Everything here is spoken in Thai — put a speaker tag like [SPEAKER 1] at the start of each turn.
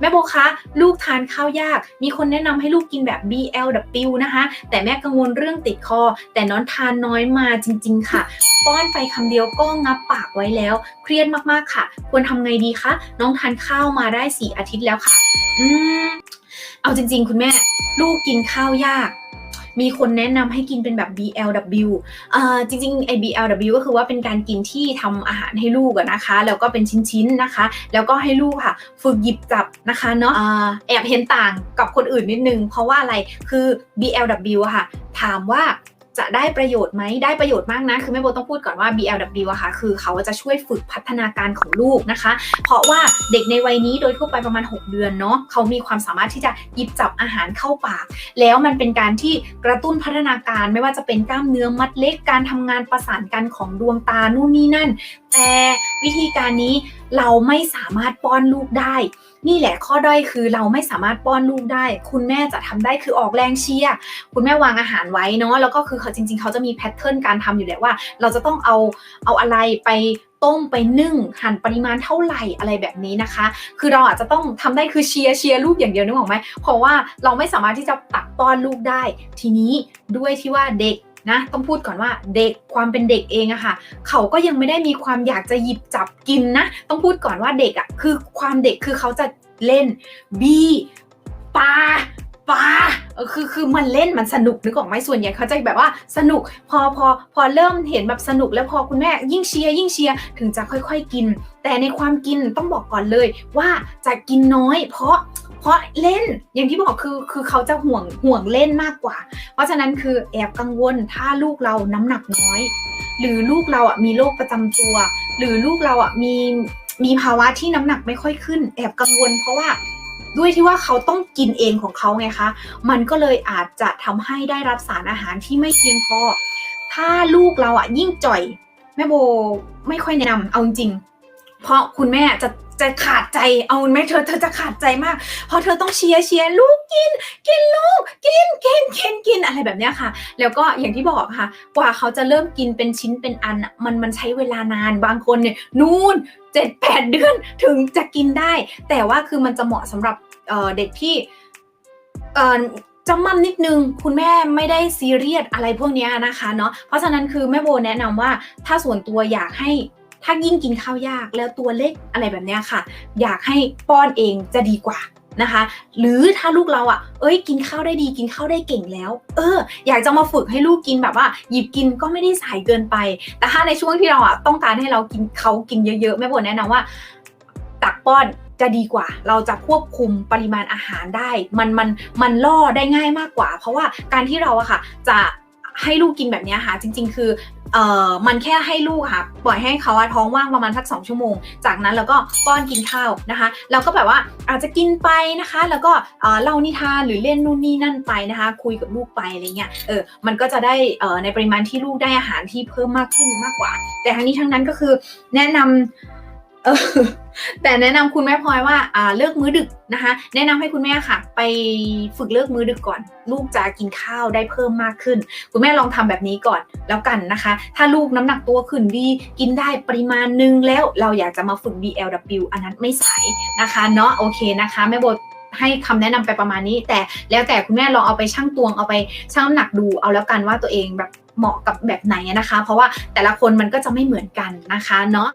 [SPEAKER 1] แม่โบคะ ลูกทานข้าวยาก มีคนแนะนำให้ลูกกินแบบ BLW นะคะ แต่แม่กังวลเรื่องติดคอ แต่น้องทานน้อยมาจริง ๆ ค่ะ ป้อนไปคำเดียวก็งับปากไว้แล้ว เครียดมากๆค่ะ ควรทำไงดีคะ น้องทานข้าวมาได้ 4 อาทิตย์แล้วค่ะ อืม เอาจริง ๆ คุณแม่ ลูกกินข้าวยาก มีคนแนะนำให้กินเป็นแบบ BLW เอ่อจริงๆไอ BLW ก็คือว่าเป็นการกินที่ทำอาหารให้ลูกอะนะคะ แล้วก็เป็นชิ้นๆนะคะ แล้วก็ให้ลูกค่ะ ฝึกหยิบจับนะคะเนาะแอบเห็นต่างกับคนอื่นนิดนึง เพราะว่าอะไรคือ BLW อะค่ะ ถามว่า จะได้ประโยชน์ไหมได้ประโยชน์มากนะ คือแม่โบต้องพูดก่อนว่า BLW อะค่ะคือเขาจะช่วยฝึกพัฒนาการของลูกนะคะ เพราะว่าเด็กในวัยนี้โดยทั่วไปประมาณ 6 เดือนเนาะเขามีความสามารถที่จะหยิบจับอาหารเข้าปาก แล้วมันเป็นการที่กระตุ้นพัฒนาการไม่ว่าจะเป็นกล้ามเนื้อมัดเล็กการทำงานประสานกันของดวงตานู่นนี่นั่น แต่วิธีการนี้เราไม่สามารถป้อนลูกได้ นี่แหละข้อด้อยคือเราไม่สามารถป้อนลูกได้ คุณแม่จะทำได้คือออกแรงเชียร์คุณแม่วางอาหารไว้เนาะแล้วก็คือเขาจริง ๆ เขาจะมีแพทเทิร์นการทำอยู่แล้วว่า เราจะต้องเอาเอาอะไรไปต้มไปนึ่งหั่นปริมาณเท่าไหร่อะไรแบบนี้นะคะ คือเราอาจจะต้องทำได้คือเชียร์เชียร์ลูกอย่างเดียวนึกออกไหมเพราะว่าเราไม่สามารถที่จะตักป้อนลูกได้ ทีนี้ด้วยที่ว่าเด็กนะต้องพูดก่อนว่าเด็กความเป็นเด็กเองอะค่ะ เขาก็ยังไม่ได้มีความอยากจะหยิบจับกินนะ ต้องพูดก่อนว่าเด็กอะคือความเด็กคือเขาจะเล่น บีปลาปลา ออคือคือมันเล่นมันสนุกนึกออกไหมส่วนใหญ่เขาจะแบบว่าสนุกพอพอพอเริ่มเห็นแบบสนุกแล้วพอคุณแม่ยิ่งเชียร์ยิ่งเชียร์ถึงจะค่อย ๆ กิน แต่ในความกินต้องบอกก่อนเลยว่าจะกินน้อย เพราะเพราะเล่นอย่างที่บอกคือคือเขาจะห่วงห่วงเล่นมากกว่า เพราะฉะนั้นคือแอบกังวลถ้าลูกเราน้ำหนักน้อย หรือลูกเราอะมีโรคประจำตัว หรือลูกเราอะมีมีภาวะที่น้ำหนักไม่ค่อยขึ้น แอบกังวลเพราะว่า ด้วยที่ว่าเขาต้องกินเองของเขาไงคะ มันก็เลยอาจจะทำให้ได้รับสารอาหารที่ไม่เพียงพอ ถ้าลูกเราอะยิ่งจ่อย แม่โบไม่ค่อยแนะนำเอาจริง เพราะคุณแม่จะ จะขาดใจเอาไหมเธอเธอจะขาดใจมาก เพราะเธอต้องเชียร์เชียร์ลูกกิน กินลูก กินกินกินกินอะไรแบบเนี้ยค่ะ แล้วก็อย่างที่บอกค่ะ กว่าเขาจะเริ่มกินเป็นชิ้นเป็นอันมันมันใช้เวลานานบางคนเนี่ยนู่นเจ็ดแปดเดือนถึงจะกินได้ แต่ว่าคือมันจะเหมาะสำหรับเเด็กที่เอ่อจำมั่มนิดนึงคุณแม่ไม่ได้ซีเรียสอะไรพวกนี้นะคะเนาะเพราะฉะนั้นคือแม่โบแนะนำว่าถ้าส่วนตัวอยากให้ ถ้ายิ่งกินข้าวยากแล้วตัวเล็กอะไรแบบเนี้ยค่ะ อยากให้ป้อนเองจะดีกว่านะคะ หรือถ้าลูกเราอะ เอ้ย กินข้าวได้ดี กินข้าวได้เก่งแล้ว เออ อยากจะมาฝึกให้ลูกกินแบบว่า หยิบกินก็ไม่ได้สายเกินไป แต่ถ้าในช่วงที่เราอะต้องการให้เรากินเขากินเยอะๆแม่โบแนะนำว่า ตักป้อนจะดีกว่า เราจะควบคุมปริมาณอาหารได้ มันมันมันล่อได้ง่ายมากกว่า เพราะว่าการที่เราอะค่ะ จะ ให้ลูกกินแบบนี้ค่ะ จริง ๆ คือเอ่อมันแค่ให้ลูกค่ะ ปล่อยให้เขาท้องว่างประมาณสักสองชั่วโมง จากนั้นเราก็ป้อนกินข้าวนะคะแล้วก็แบบว่าอาจจะกินไปนะคะ แล้วก็เออเล่านิทานหรือเล่นนู่นนี่นั่นไปนะคะ คุยกับลูกไปอะไรเงี้ยเออมันก็จะได้เออในปริมาณที่ลูกได้อาหารที่เพิ่มมากขึ้นมากกว่า แต่ทั้งนี้ทั้งนั้นก็คือแนะนำ เออแต่แนะนำคุณแม่พลอยว่าอ่าเลิกมื้อดึกนะคะ แนะนำให้คุณแม่ค่ะ ไปฝึกเลิกมื้อดึกก่อน ลูกจะกินข้าวได้เพิ่มมากขึ้น คุณแม่ลองทำแบบนี้ก่อนแล้วกันนะคะ ถ้าลูกน้ำหนักตัวขึ้นดีกินได้ปริมาณหนึงแล้วเราอยากจะมาฝึก BLW อันนั้นไม่สายนะคะเนาะโอเคนะคะแม่โบให้คำแนะนำไปประมาณนี้ แต่แล้วแต่คุณแม่ลองเอาไปชั่งตวงเอาไปชั่งน้ำหนักดูเอาแล้วกันว่าตัวเองแบบเหมาะกับแบบไหนนะคะ เพราะว่าแต่ละคนมันก็จะไม่เหมือนกันนะคะเนาะ